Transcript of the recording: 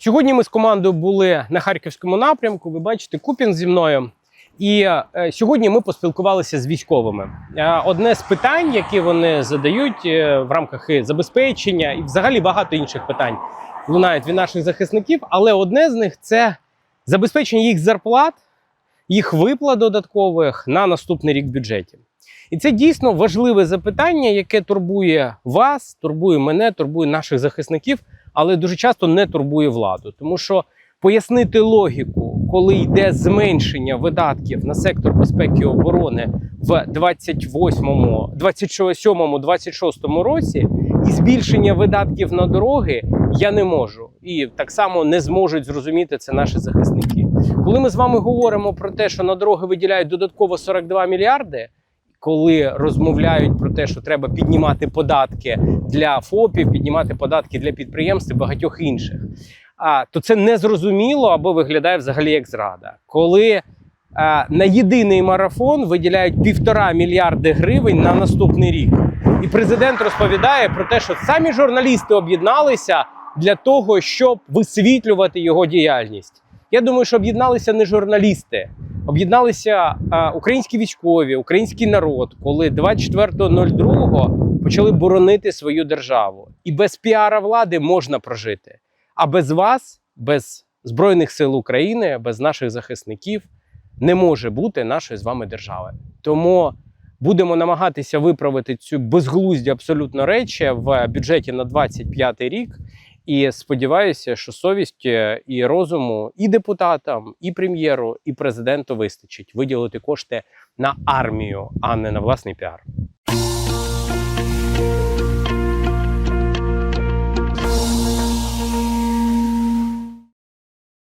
Сьогодні ми з командою були на харківському напрямку. Ви бачите, Купін зі мною. І е, сьогодні ми поспілкувалися з військовими. Е, одне з питань, які вони задають е, в рамках і забезпечення, і взагалі багато інших питань лунають від наших захисників. Але одне з них це забезпечення їх зарплат, їх виплат додаткових на наступний рік в бюджеті. І це дійсно важливе запитання, яке турбує вас, турбує мене, турбує наших захисників, але дуже часто не турбує владу. Тому що пояснити логіку, коли йде зменшення видатків на сектор безпеки і оборони в 28-му, 27-му, 26-му році, і збільшення видатків на дороги я не можу. І так само не зможуть зрозуміти це наші захисники. Коли ми з вами говоримо про те, що на дороги виділяють додатково 42 мільярди, коли розмовляють про те, що треба піднімати податки для ФОПів, піднімати податки для підприємств і багатьох інших, а, то це незрозуміло або виглядає взагалі як зрада. Коли а, на єдиний марафон виділяють півтора мільярди гривень на наступний рік, і президент розповідає про те, що самі журналісти об'єдналися для того, щоб висвітлювати його діяльність. Я думаю, що об'єдналися не журналісти, об'єдналися українські військові, український народ, коли 24.02 почали боронити свою державу. І без піара влади можна прожити. А без вас, без Збройних сил України, без наших захисників не може бути нашої з вами держави. Тому будемо намагатися виправити цю безглузді абсолютно речі в бюджеті на 25 рік. І сподіваюся, що совісті і розуму і депутатам, і прем'єру, і президенту вистачить виділити кошти на армію, а не на власний піар.